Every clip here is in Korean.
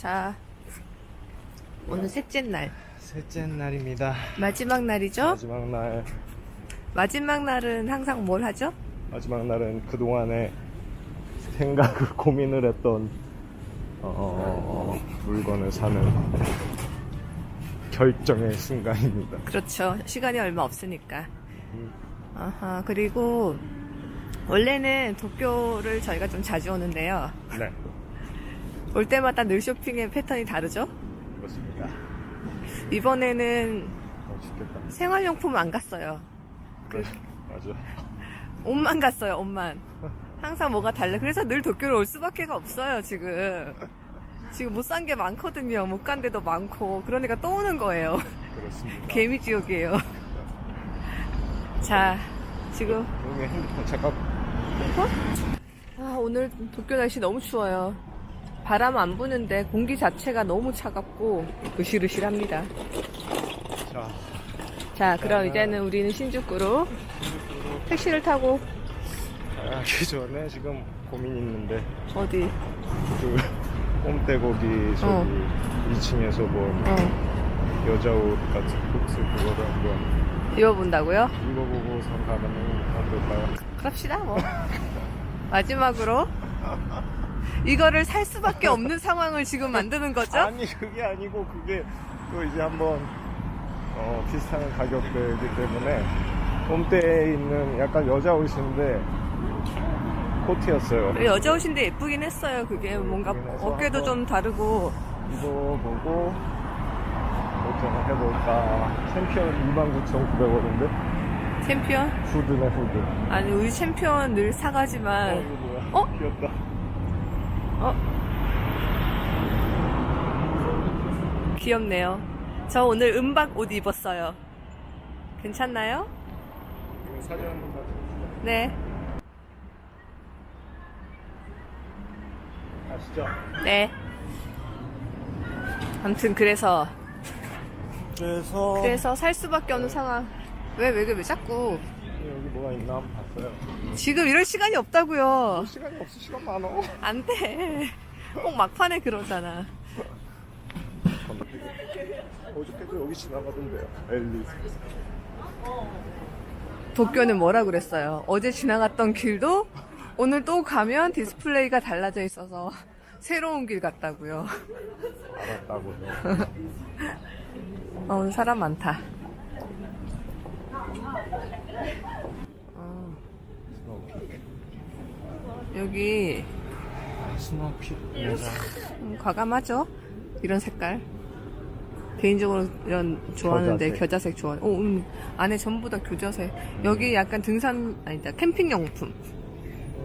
자, 오늘 셋째 날. 셋째 날입니다. 마지막 날이죠? 마지막 날. 마지막 날은 항상 뭘 하죠? 마지막 날은 그동안에 생각을 고민을 했던 어, 물건을 사는 결정의 순간입니다. 그렇죠. 시간이 얼마 없으니까. 음. 아하, 그리고 원래는 도쿄를 저희가 좀 자주 오는데요. 네, 올 때마다 늘 쇼핑의 패턴이 다르죠? 그렇습니다. 이번에는 어. 생활용품 안 갔어요. 그래, 맞아. 옷만 갔어요, 옷만. 항상 뭐가 달라. 그래서 늘 도쿄를 올 수밖에 없어요, 지금. 지금 못 산 게 많거든요. 못 간 데도 많고. 그러니까 또 오는 거예요. 그렇습니다. 개미 지옥이에요. 자, 지금. 여기 핸드폰 잠깐. 아, 오늘 도쿄 날씨 너무 추워요. 바람 안 부는데 공기 자체가 너무 차갑고 으실으실합니다. 자, 자, 그럼 이제는 우리는 신주쿠로 택시를 타고 가기 전에 지금 고민 있는데 어디? 그 꼼대고기 저기 어. 2층에서 뭐 어, 여자 옷 같은 코트 그거를 한번 입어본다고요? 입어보고서 가면 어떨까요? 그럽시다, 뭐. 마지막으로 이거를 살 수밖에 없는 상황을 지금 만드는 거죠? 아니 그게 아니고 그게 또 이제 한번 어, 비슷한 가격대이기 때문에 홈대에 있는 약간 여자 옷인데 코트였어요. 여자 옷인데 예쁘긴 했어요. 그게 뭔가 예쁘긴 해서 어깨도 한번- 좀 다르고 입어보고 어떻게 해볼까 챔피언 29,900원인데 챔피언? 후드네 후드. 아니 우리 챔피언 늘 어, 사가지만 뭐야? 어? 귀엽다. 어? 귀엽네요. 저 오늘 은박 옷 입었어요. 괜찮나요? 네. 아시죠? 네. 아무튼 그래서 그래서 그래서 살 수밖에 없는 상황. 왜 왜왜 자꾸 여기 뭐가 있나 한번 봤어요. 지금 이럴 시간이 없다고요. 시간이 없어 시간 많어. 안 돼. 꼭 막판에 그러잖아. 어저께도 여기 지나가던데요. 앨리스. 도쿄는 뭐라 그랬어요? 어제 지나갔던 길도 오늘 또 가면 디스플레이가 달라져 있어서 새로운 길 같다고요. 알았다고요. 아, 오늘 사람 많다. 어, 스노우픽. 여기 매장. 음, 과감하죠? 이런 색깔. 개인적으로 이런 좋아하는데 겨자색. 겨자색, 좋아. 오, 음, 안에 전부 다 겨자색. 여기 약간 등산 아니다 캠핑 용품.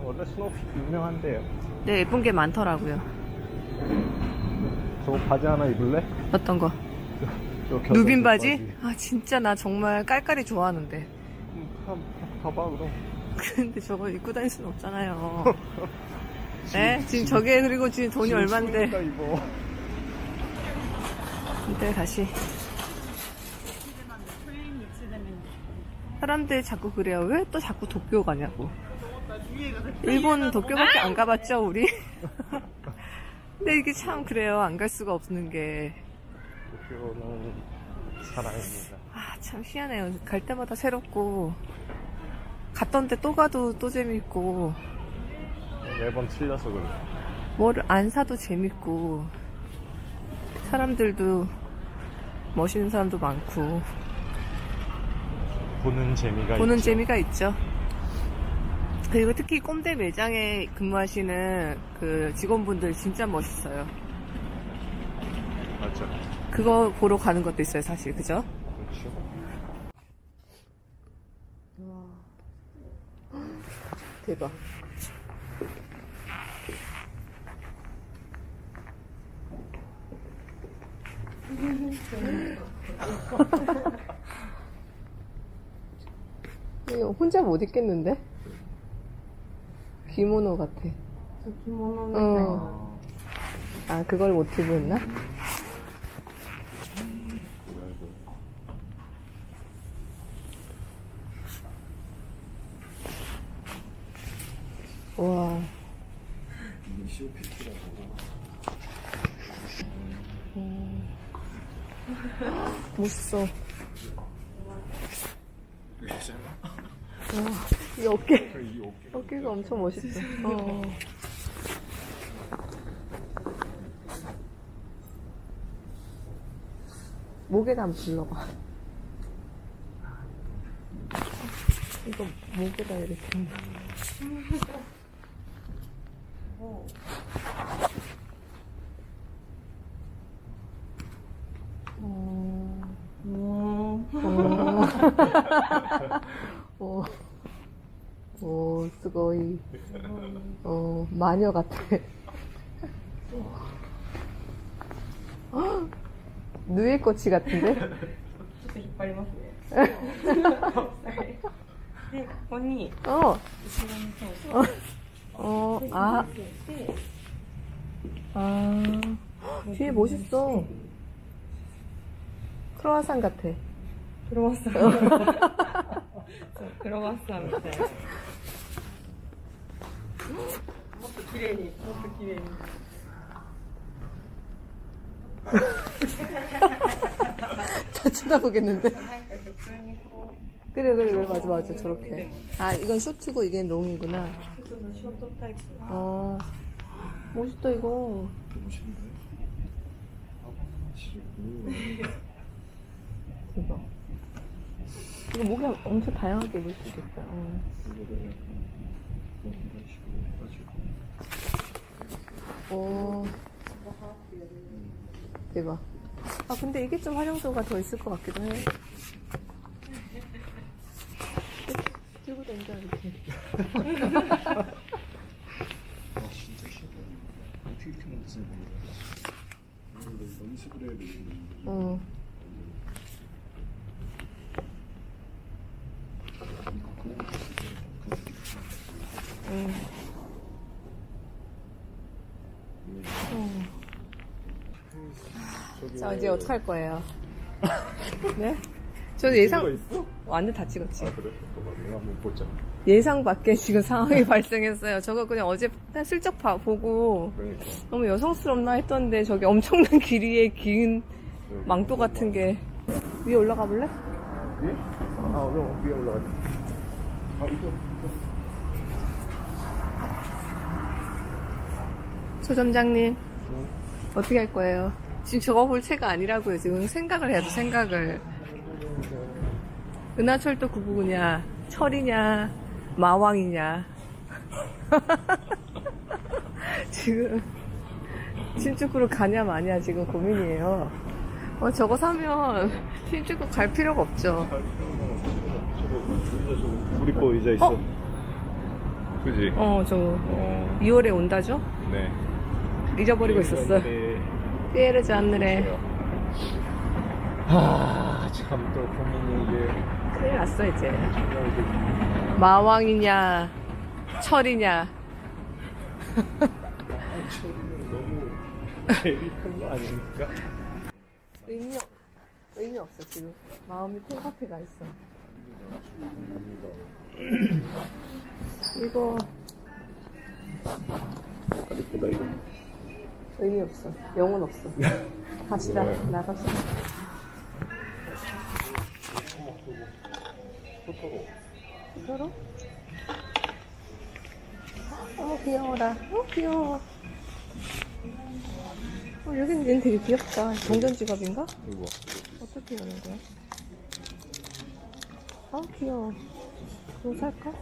원래 스노우픽 유명한데요. 네 예쁜 게 많더라고요. 저거 바지 하나 입을래? 어떤 거? 저 겨자색 누빈 바지? 아 진짜 나 정말 깔깔이 좋아하는데. 음, 한, 봐봐 그럼. 근데 저거 입고 다닐 수는 없잖아요. 네? 지금 저게 그리고 지금 돈이 지금 얼만데. 추우니까. 이때 다시. 사람들 자꾸 그래요. 왜 또 자꾸 도쿄 가냐고. 일본 도쿄밖에 안 가봤죠, 우리? 근데 이게 참 그래요. 안 갈 수가 없는 게. 도쿄는 사랑입니다. 아, 참 희한해요. 갈 때마다 새롭고. 갔던 데 또 가도 또 재밌고. 매번 틀려서 그래. 뭘안 사도 재밌고. 사람들도 멋있는 사람도 많고. 보는 재미가 보는 있죠. 재미가 있죠. 그리고 특히 꼼대 매장에 근무하시는 그 직원분들 진짜 멋있어요. 맞죠. 그거 보러 가는 것도 있어요, 사실. 그죠? 그렇죠. 대박. 이거 혼자 못 입겠는데? 기모노 같아. 어. 아, 그걸 모티브 했나? 와. 멋있어. 와, 이 어깨, 어깨가 엄청 멋있어. 어. 목에다 한번 불러봐. 이거 목에다 이렇게 한번. 어, 오, 오, 스고이. 어, 마녀 같아. 헉, 누에 꼬치 같은데? ちょっと引っ張りますね。で、ここに 어, 後ろに通して、 어, 아, で、 아. 뒤에 멋있어. 크로아상 같아. クロワッサン。 そうクロワッサンみたいな。もっと綺麗に、もっと綺麗に。 다 쳐다보겠는데? なんか普通にこう、 그래, 그래, 그래, 맞아, 맞아, 저렇게. 아, 이건 쇼트고 이게 롱이구나. ちょっとショートタイプ。 어, 멋있다, 이거. 대박. 이거 목이 엄청 다양하게 입을 수 있겠다. 어. 오. 대박. 아, 근데 이게 좀 활용도가 더 있을 것 같기도 해. 들고 다니자, 이렇게. 아 진짜 싫어 어떻게 이렇게 만드지 모르겠어 되겠네 어. 응. 어. 자, 이제 어떡할 거예요? 네? 저 찍은 예상, 거 있어? 완전 다 찍었지. 아 그래? 잠깐만 내가 한번 보자 예상 밖에 지금 상황이 발생했어요. 저거 그냥 어제 그냥 슬쩍 봐, 보고 그러니까 너무 여성스럽나 했던데 저기 엄청난 길이에 긴 망토 같은 게 위에 올라가 볼래? 위에? 아 그럼 위에 올라가자 아 이거 조 점장님 어떻게 할 거예요? 지금 저거 볼 채가 아니라고요. 지금 생각을 해야죠. 생각을. 은하철도 999냐, 철이냐, 마왕이냐. 지금 신축구를 가냐 마냐 지금 고민이에요. 어, 저거 사면 신축구 갈 필요가 없죠. 우리 거 의자 있어 그지? 어, 저 2월에 온다죠? 네 잊어버리고 있었어. 네. 피에르지 않느래. 아 참 또 고민이 이게 큰일 났어, 이제. 마왕이냐, 철이냐. 너무 큰거 아닙니까? 의미, 없- 의미 없어, 지금. 마음이 콩카페 가 있어. 이거 이쁘다 이거 의미 없어. 영혼 없어. 갑시다. 네. 나갑시다. 토토로 서로? 어, 귀여워라. 어, 귀여워. 어, 여긴 얘는 되게 귀엽다. 동전 지갑인가? 이거 어떻게 여는 거야? 아, 귀여워. 이거 살까?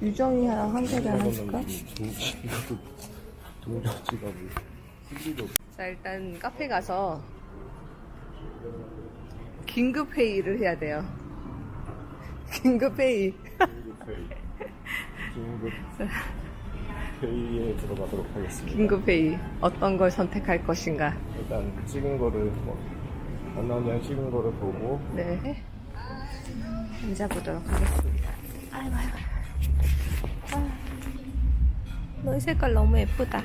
유정이랑 한 개를 하나 줄까? 이것도 동전 자, 일단 카페 가서 긴급 회의를 해야 돼요. 긴급 회의. 긴급 회의에 들어가도록 하겠습니다. 긴급 회의. 어떤 걸 선택할 것인가? 일단 찍은 거를 뭐안 나오냐 찍은 거를 보고 네. 앉아보도록 하겠습니다. 아이고, 아이고. 아, 너의 색깔 너무 예쁘다.